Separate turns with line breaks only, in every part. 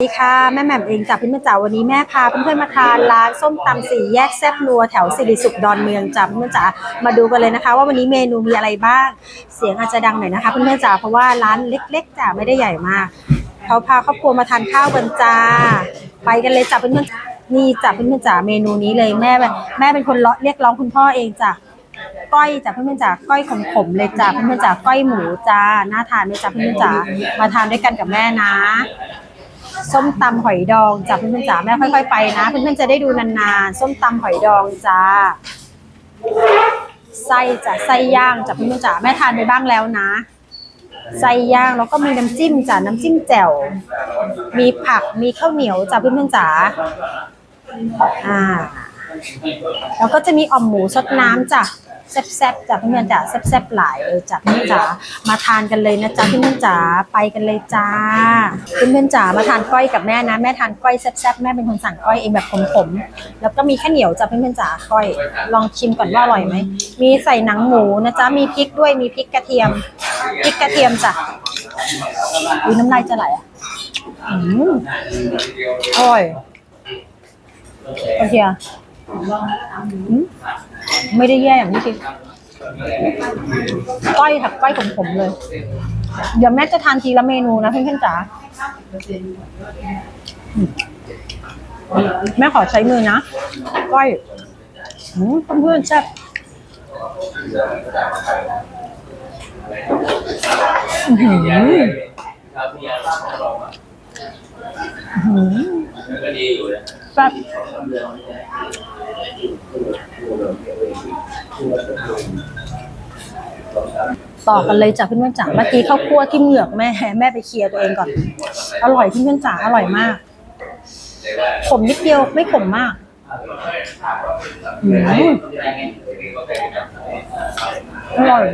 สวัสดีค่ะ แม่แหม่มเองจากพี่เมื่อจ๋าวันนี้แม่พาเพื่อนๆมาทานร้านส้มตำสี่แยกแซ่บนัวแถวสิริสุขดอนเมืองจ้าเพื่อนๆจ๋ามาดูกันเลยนะคะ ว่าวันนี้เมนูมีอะไรบ้าง เสียงอาจจะดังหน่อยนะคะเพื่อนๆจ๋าเพราะว่าร้านเล็กๆจ้าไม่ได้ใหญ่มากเขาพาครอบครัวมาทานข้าวกันจ้าไปกันเลยจ้าเพื่อนๆนี่จ้าเพื่อนๆจ๋าเมนูนี้เลยแม่แม่เป็นคนเรียกร้องคุณพ่อเองจ้าก้อยจ้ะเพื่อนๆจ๋าก้อยขมๆเลยจ้ะเพื่อนๆจ๋าก้อยหมูจ้าน่าทานไหมจ้ะเพื่อนๆจ๋ามาทานด้วยกันกับแม่นะ ส้มตำหอยดองจ้ะเพื่อนๆจ๋าแม่ค่อยๆไปนะ เพื่อนๆจะได้ดูนานๆ ส้มตำหอยดองจ้าไส้จ้ะไส้ย่างจ้ะเพื่อนๆจ๋าแม่ทานไปบ้างแล้วนะไส้ย่างแล้วก็มีน้ำจิ้มจ้ะน้ำจิ้มแจ่วมีผักมีข้าวเหนียวจ้ะเพื่อนๆจ๋าอ่าแล้วก็จะมีอ่อมหมูสดน้ำจ้ะ แซ่บๆจ้ะเพื่อนๆจ๋าแซ่บๆหลายเลยจ้ะเพื่อนๆจ๋ามาทานกันเลยนะจ๊ะเพื่อนๆจ๋าไปกันเลยจ้าเพื่อนๆจ๋ามาทานก้อยกับแม่นะแม่ทานก้อยแซ่บๆแม่เป็นคนสั่งก้อยเองแบบขมๆแล้วก็มีข้าวเหนียวจ้ะเพื่อนๆจ๋าก้อย ลองชิมก่อนว่าอร่อยไหมมีใส่หนังหมูนะจ๊ะมีพริกด้วยมีพริกกระเทียมพริกกระเทียมจ้ะอุ้ยน้ำลายจะไหลอะอืมอร่อยโอเคอะอืม ไม่ได้แย่อย่างที่คิดก้อยค่ะก้อยขมๆเลย เดี๋ยวแม่จะทานทีละเมนูนะเพื่อนๆจ๋าแม่ขอใช้มือนะ ก้อยอืมเพื่อนๆแซ่บหืออื้อหือ
ก็ดีอยู่นะ
แซ่บ ต่อกันเลยจ้ะเพื่อนๆจ๋าเมื่อกี้ข้าวคั่วที่เหงือกแม่แม่ไปเคลียร์ตัวเองก่อน อร่อยเพื่อนๆจ๋าอร่อยมาก ขมนิดเดียวไม่ขมมากอร่อย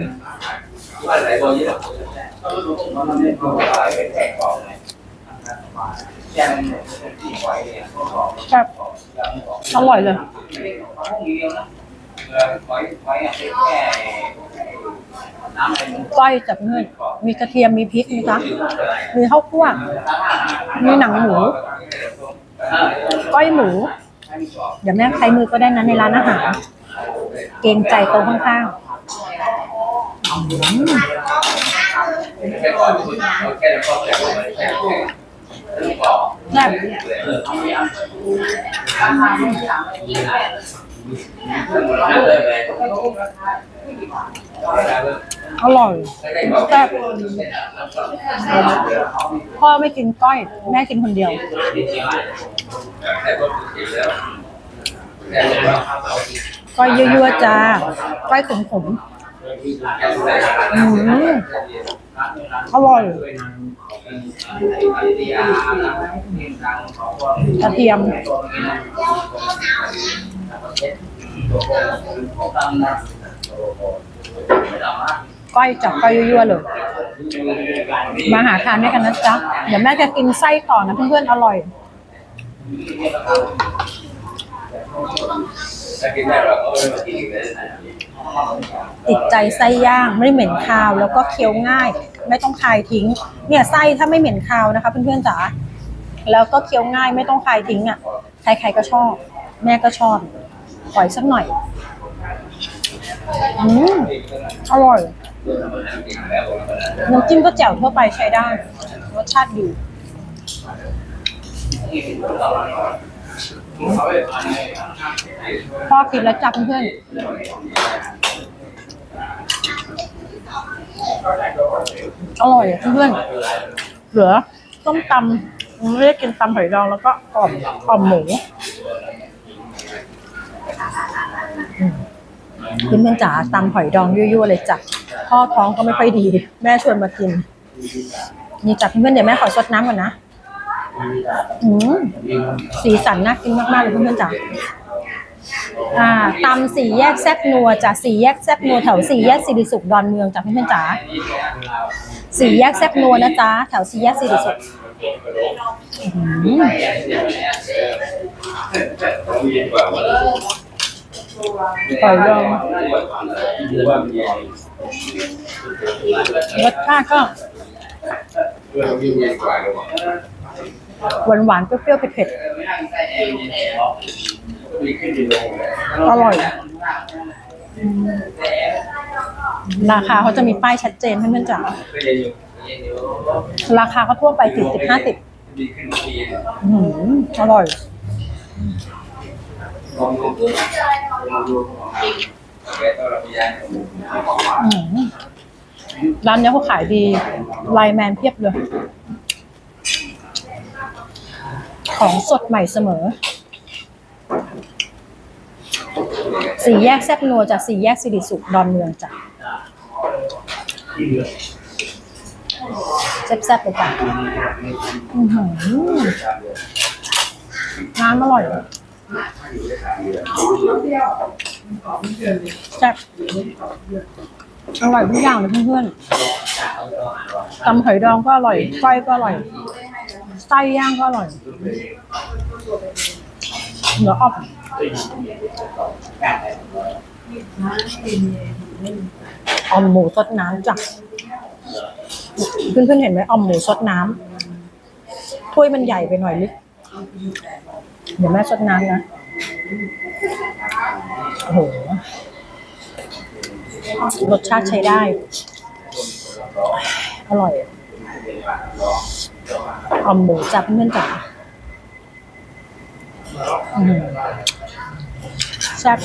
ครับอร่อยเลย ก้อยจับเงินมีกระเทียมมีพริกนะคะมีข้าวคั่วมีหนังหมู ก้อยหมู เดี๋ยวแม่ใช้มือก็ได้นะในร้านอาหารเกรงใจโต๊ะข้างๆ แซ่บอร่อยแซ่บพ่อไม่กินก้อย แม่กินคนเดียวก้อยยั่วๆจ้าก้อยขมๆอืม อร่อยกระเทียมก้อยจับก้อยยั่วๆเลย มาหาทานด้วยกันนะจ๊ะ เดี๋ยวแม่จะกินไส้ต่อนะเพื่อนๆ อร่อย ติดใจไส้ย่างไม่เหม็นคาวแล้วก็เคี้ยวง่าย ไม่ต้องคายทิ้ง เนี่ยไส้ถ้าไม่เหม็นคาวนะคะเพื่อนๆจ๋าแล้วก็เคี้ยวง่ายไม่ต้องคายทิ้งอะใครๆก็ชอบ แม่ก็ชอบขออีกสักหน่อยอืมอร่อยน้ำจิ้มก็แจ่วทั่วไปใช้ได้รสชาติดี พ่อกินแล้วจับเพื่อนๆอร่อยอะเพื่อนๆเหลือต้มตำไม่ได้กินตำหอยดองแล้วก็อ่อมอ่อมหมูอืมเพื่อนๆจ๋าตำหอยดองยั่วๆเลยจ้ะพ่อท้องก็ไม่ค่อยดี แม่ชวนมากิน นี่จ้ะเพื่อนๆเดี๋ยวแม่ขอซดน้ำก่อนนะ อืมสีสันน่ากินมากๆเลยเพื่อนๆจ๋าอ่าตำสี่แยกแซบนัวจ้ะสี่แยกแซบนัวแถวสี่แยกสิริสุขดอนเมืองจ้ะเพื่อนๆจ๋าสี่แยกแซบนัวนะจ๊ะแถวสี่แยกสิริสุขอืมหอยดองรสชาติก็ หวานหวานเปรี้ยวๆเผ็ดๆ อร่อย ราคาเขาจะมีป้ายชัดเจนให้เพื่อนๆจ๋าราคาเขาทั่วไปสี่สิบห้าสิบอร่อยร้านนี้เขาขายดีไลแมนเพียบเลย ของสดใหม่เสมอ สี่แยกแซบนัวจากสี่แยกสิริสุขดอนเมืองจ้ะแซ่บๆเลยจ้ะอื้อหือน้ำอร่อยแซ่บอร่อยทุกอย่างเลยเพื่อนๆตำหอยดองก็อร่อยก้อยก็อร่อย ไส้ย่างก็อร่อยเนื้ออ่อมออมหมูสดน้ำจ้ะเพื่อนๆเห็นไหมออมหมูสดน้ำถ้วยมันใหญ่ไปหน่อยลึกเดี๋ยวแม่สดน้ำนะโอ้โหรสชาติใช้ได้ อร่อย ออมหมูจ้ะเพื่อนๆจ้ะแซ่บ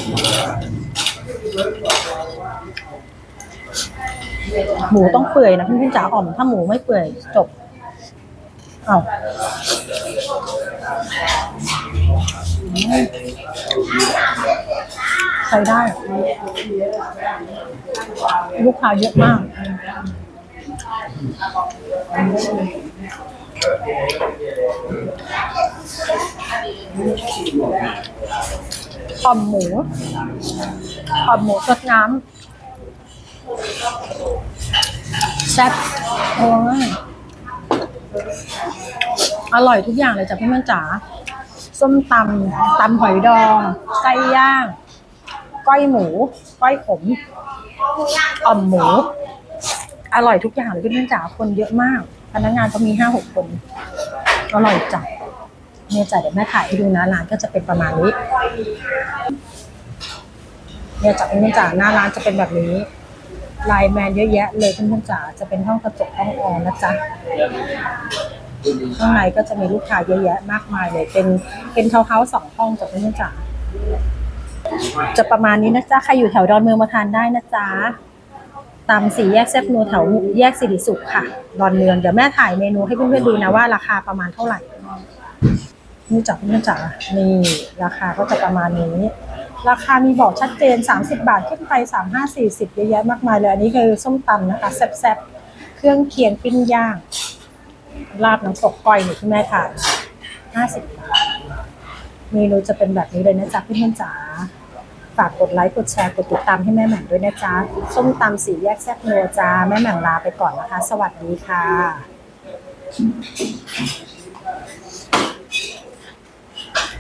หมูต้องเปื่อยนะเพื่อนๆจ๋าอ่อมถ้าหมูไม่เปื่อยจบเอาใช้ได้ ลูกค้าเยอะมาก อ่อมหมูอ่อมหมูสดน้ำแซ่บโอ้ยอร่อยทุกอย่างเลยจ้ะพี่มันจ๋าส้มตำตำหอยดองไส้ย่าง ก้อยหมู ก้อยขมอ่อมหมู อร่อยทุกอย่างเลยเพี่มันจ๋าคนเยอะมากพนักงานก็มีห้าหกคนอร่อยจัดเนี่ยจ้ะเดี๋ยวแม่ถ่ายให้ดูนะร้านก็จะเป็นประมาณนี้เนี่ยจ้ะพี่มันจ๋าหน้าร้านจะเป็นแบบนี้ไลน์แมนเยอะแยะเลยเพื่อนๆจ๋าจะเป็นห้องกระจกห้องแอร์นะจ๊ะข้างในก็จะมีลูกค้าเยอะแยะมากมายเลย เป็นเป็นเทาวน์เฮาส์สองห้องจ้ะเพื่อนๆจ๋าจะประมาณนี้นะจ๊ะใครอยู่แถวดอนเมืองมาทานได้นะจ๊ะ ตามสี่แยกแซบนัวแถวแยกสิริสุขค่ะ ดอนเมือง เดี๋ยวแม่ถ่ายเมนูให้เพื่อนๆดูนะว่าราคาประมาณเท่าไหร่นี่จ้ะเพื่อนจ๋านี่ราคาก็จะประมาณนี้ ราคามีบอกชัดเจน 30 บาทขึ้นไป 35 40เยอะแยะมากมายเลยอันนี้คือส้มตำนะคะแซ่บๆเครื่องเคียงปิ้งย่างลาบน้ำตกก้อยนี่ที่แม่ทาน50 บาทเมนูจะเป็นแบบนี้เลยนะจ๊ะเพื่อนๆจ๋า ฝากกดไลค์ กดแชร์ กดติดตามให้แม่แหม่มด้วยนะจ๊ะ ส้มตำสีแยกแซ่บนัวจ้า แม่แหม่มลาไปก่อนนะคะ สวัสดีค่ะ